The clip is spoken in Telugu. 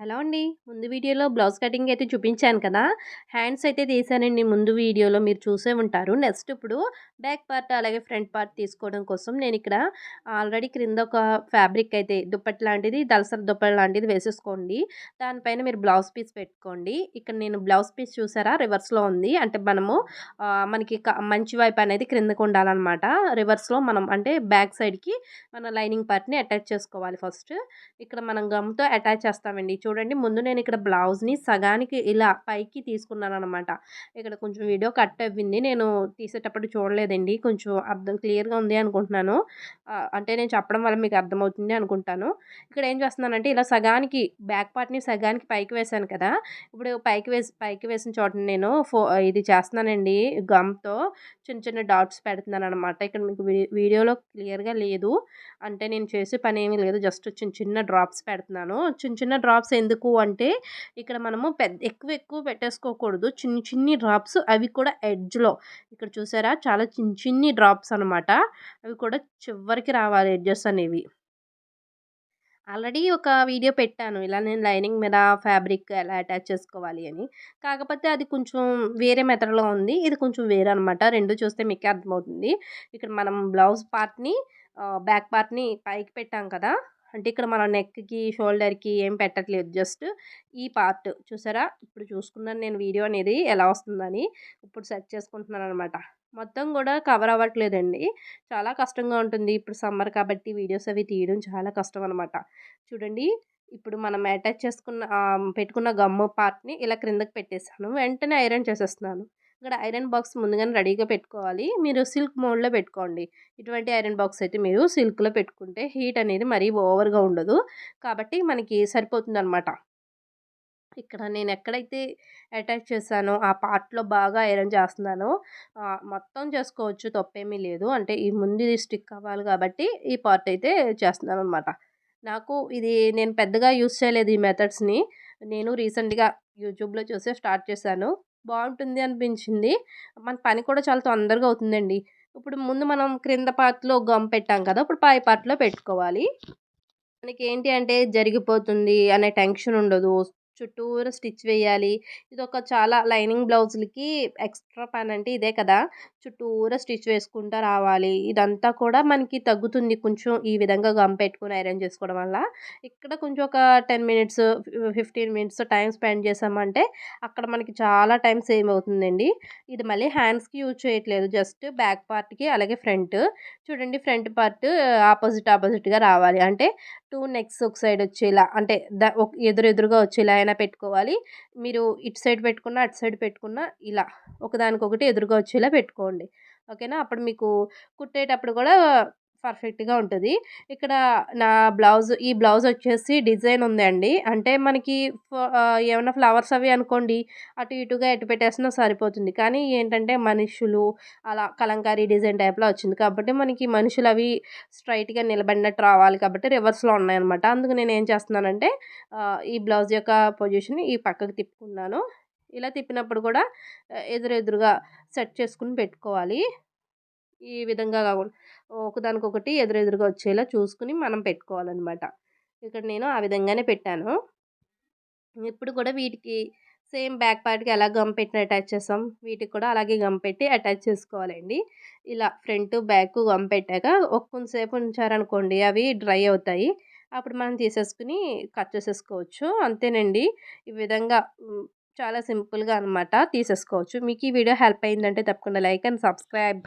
హలో అండి. ముందు వీడియోలో బ్లౌజ్ కటింగ్ అయితే చూపించాను కదా. హ్యాండ్స్ అయితే తీసానండి ముందు వీడియోలో మీరు చూసే ఉంటారు. నెక్స్ట్ ఇప్పుడు బ్యాక్ పార్ట్ అలాగే ఫ్రంట్ పార్ట్ తీసుకోవడం కోసం నేను ఇక్కడ ఆల్రెడీ క్రింద ఒక ఫ్యాబ్రిక్ అయితే దుప్పటి లాంటిది దలసర దుప్పటి లాంటిది వేసేసుకోండి. దానిపైన మీరు బ్లౌజ్ పీస్ పెట్టుకోండి. ఇక్కడ నేను బ్లౌజ్ పీస్ చూసారా? రివర్స్లో ఉంది. అంటే మనము మనకి మంచి వైపు అనేది క్రిందకు ఉండాలన్నమాట. రివర్స్లో మనం అంటే బ్యాక్ సైడ్కి మన లైనింగ్ పార్ట్ని అటాచ్ చేసుకోవాలి ఫస్ట్. ఇక్కడ మనం గమ్తో అటాచ్ చేస్తామండి. చూడండి. ముందు నేను ఇక్కడ బ్లౌజ్ని సగానికి ఇలా పైకి తీసుకున్నాను అనమాట ఇక్కడ కొంచెం వీడియో కట్ అవ్వింది నేను తీసేటప్పుడు చూడలేదండి. కొంచెం అర్థం క్లియర్గా ఉంది అనుకుంటున్నాను. అంటే నేను చెప్పడం వల్ల మీకు అర్థమవుతుంది అనుకుంటాను. ఇక్కడ ఏం చేస్తున్నానంటే ఇలా సగానికి బ్యాక్ పార్ట్ని సగానికి పైకి వేసాను కదా. ఇప్పుడు పైకి వేసి పైకి వేసిన చోట నేను ఫో ఇది చేస్తున్నానండి గమ్తో. చిన్న చిన్న డాట్స్ పెడుతున్నాను అనమాట ఇక్కడ మీకు వీడియోలో క్లియర్గా లేదు. అంటే నేను చేసే పని ఏమీ లేదు. జస్ట్ చిన్న చిన్న డ్రాప్స్ పెడుతున్నాను. చిన్న చిన్న డ్రాప్స్ ఎందుకు అంటే ఇక్కడ మనము పెద్ద ఎక్కువ ఎక్కువ పెట్టేసుకోకూడదు. చిన్ని చిన్ని డ్రాప్స్ అవి కూడా ఎడ్జ్లో. ఇక్కడ చూసారా? చాలా చిన్న చిన్ని డ్రాప్స్ అనమాట. అవి కూడా చివరికి రావాలి ఎడ్జెస్ అనేవి. ఆల్రెడీ ఒక వీడియో పెట్టాను. ఇలా నేను లైనింగ్ మీద ఫ్యాబ్రిక్ ఎలా అటాచ్ చేసుకోవాలి అని. కాకపోతే అది కొంచెం వేరే మెథడ్లో ఉంది. ఇది కొంచెం వేరే అనమాట రెండు చూస్తే మీకే అర్థమవుతుంది. ఇక్కడ మనం బ్లౌజ్ పార్ట్ని బ్యాక్ పార్ట్ని పైకి పెట్టాం కదా. అంటే ఇక్కడ మన నెక్కి షోల్డర్కి ఏం పెట్టట్లేదు. జస్ట్ ఈ పార్ట్ చూసారా? ఇప్పుడు చూసుకున్నాను నేను వీడియో అనేది ఎలా వస్తుందని. ఇప్పుడు సెట్ చేసుకుంటున్నాను అనమాట మొత్తం కూడా కవర్ అవ్వట్లేదండి. చాలా కష్టంగా ఉంటుంది. ఇప్పుడు సమ్మర్ కాబట్టి వీడియోస్ అవి తీయడం చాలా కష్టం అనమాట చూడండి. ఇప్పుడు మనం అటాచ్ చేసుకున్న పెట్టుకున్న గమ్ము పార్ట్ని ఇలా క్రిందకి పెట్టేసాను. వెంటనే ఐరన్ చేసేస్తున్నాను. ఇక్కడ ఐరన్ బాక్స్ ముందుగానే రెడీగా పెట్టుకోవాలి. మీరు సిల్క్ మోడ్లో పెట్టుకోండి. ఇటువంటి ఐరన్ బాక్స్ అయితే మీరు సిల్క్లో పెట్టుకుంటే హీట్ అనేది మరీ ఓవర్గా ఉండదు. కాబట్టి మనకి సరిపోతుంది అనమాట ఇక్కడ నేను ఎక్కడైతే అటాచ్ చేశానో ఆ పార్ట్లో బాగా ఐరన్ చేస్తున్నానో మొత్తం చేసుకోవచ్చు తప్పేమీ లేదు. అంటే ఈ ముందు స్టిక్ అవ్వాలి కాబట్టి ఈ పార్ట్ అయితే చేస్తున్నాను అనమాట నాకు ఇది నేను పెద్దగా యూస్ చేయలేదు ఈ మెథడ్స్ని. నేను రీసెంట్గా యూట్యూబ్లో చూసే స్టార్ట్ చేశాను. బాగుంటుంది అనిపించింది. మన పని కూడా చాలా తొందరగా అవుతుందండి. ఇప్పుడు ముందు మనం క్రింద పార్ట్లో గమ్ పెట్టాం కదా! ఇప్పుడు పై పార్ట్లో పెట్టుకోవాలి. మనకి ఏంటి అంటే జరిగిపోతుంది అనే టెన్షన్ ఉండదు. చుట్టూరు స్టిచ్ వేయాలి. ఇది ఒక చాలా లైనింగ్ బ్లౌజులకి ఎక్స్ట్రా పని అంటే ఇదే కదా. చుట్టూరా స్టిచ్ వేసుకుంటూ రావాలి. ఇదంతా కూడా మనకి తగ్గుతుంది కొంచెం ఈ విధంగా గమ్ పెట్టుకుని ఐరన్ చేసుకోవడం వల్ల. ఇక్కడ కొంచెం ఒక ten minutes fifteen minutes time spend చేసామంటే అక్కడ మనకి చాలా టైం సేవ్ అవుతుందండి. ఇది మళ్ళీ హ్యాండ్స్కి యూజ్ చేయట్లేదు. జస్ట్ బ్యాక్ పార్ట్కి అలాగే ఫ్రంట్. చూడండి ఫ్రంట్ పార్ట్ ఆపోజిట్ ఆపోజిట్గా రావాలి. అంటే టూ నెక్స్ ఒక సైడ్ వచ్చేలా అంటే ద ఎదురు ఎదురుగా వచ్చేలా అయినా పెట్టుకోవాలి. మీరు ఇటు సైడ్ పెట్టుకున్న అటు సైడ్ పెట్టుకున్న ఇలా ఒకదానికొకటి ఎదురుగా వచ్చేలా పెట్టుకోండి. ఓకేనా? అప్పుడు మీకు కుట్టేటప్పుడు కూడా పర్ఫెక్ట్గా ఉంటుంది. ఇక్కడ నా బ్లౌజ్ ఈ బ్లౌజ్ వచ్చేసి డిజైన్ ఉందండి. అంటే మనకి ఏమైనా ఫ్లవర్స్ అవి అనుకోండి అటు ఇటుగా ఎటు పెట్టేసినా సరిపోతుంది. కానీ ఏంటంటే మనుషులు అలా కలంకారీ డిజైన్ టైప్లో వచ్చింది కాబట్టి మనకి మనుషులు అవి స్ట్రైట్గా నిలబడినట్టు రావాలి కాబట్టి రివర్స్లో ఉన్నాయన్నమాట. అందుకు నేను ఏం చేస్తున్నానంటే ఈ బ్లౌజ్ యొక్క పొజిషన్ ఈ పక్కకు తిప్పుకున్నాను. ఇలా తిప్పినప్పుడు కూడా ఎదురెదురుగా సెట్ చేసుకుని పెట్టుకోవాలి. ఈ విధంగా కాకుండా ఒకదానికొకటి ఎదురెదురుగా వచ్చేలా చూసుకుని మనం పెట్టుకోవాలన్నమాట. ఇక్కడ నేను ఆ విధంగానే పెట్టాను. ఇప్పుడు కూడా వీటికి సేమ్ బ్యాక్ పార్ట్కి ఎలా గమ్ పెట్టిన అటాచ్ చేస్తాం వీటికి కూడా అలాగే గమ్ పెట్టి అటాచ్ చేసుకోవాలండి. ఇలా ఫ్రంట్ బ్యాక్ గమ్ పెట్టాక ఒక కొంతసేపు ఉంచారనుకోండి అవి డ్రై అవుతాయి. అప్పుడు మనం తీసేసుకుని కట్ చేసేసుకోవచ్చు. అంతేనండి. ఈ విధంగా చాలా సింపుల్గా అనమాట తీసేసుకోవచ్చు. మీకు ఈ వీడియో హెల్ప్ అయిందంటే తప్పకుండా లైక్ అండ్ సబ్స్క్రైబ్.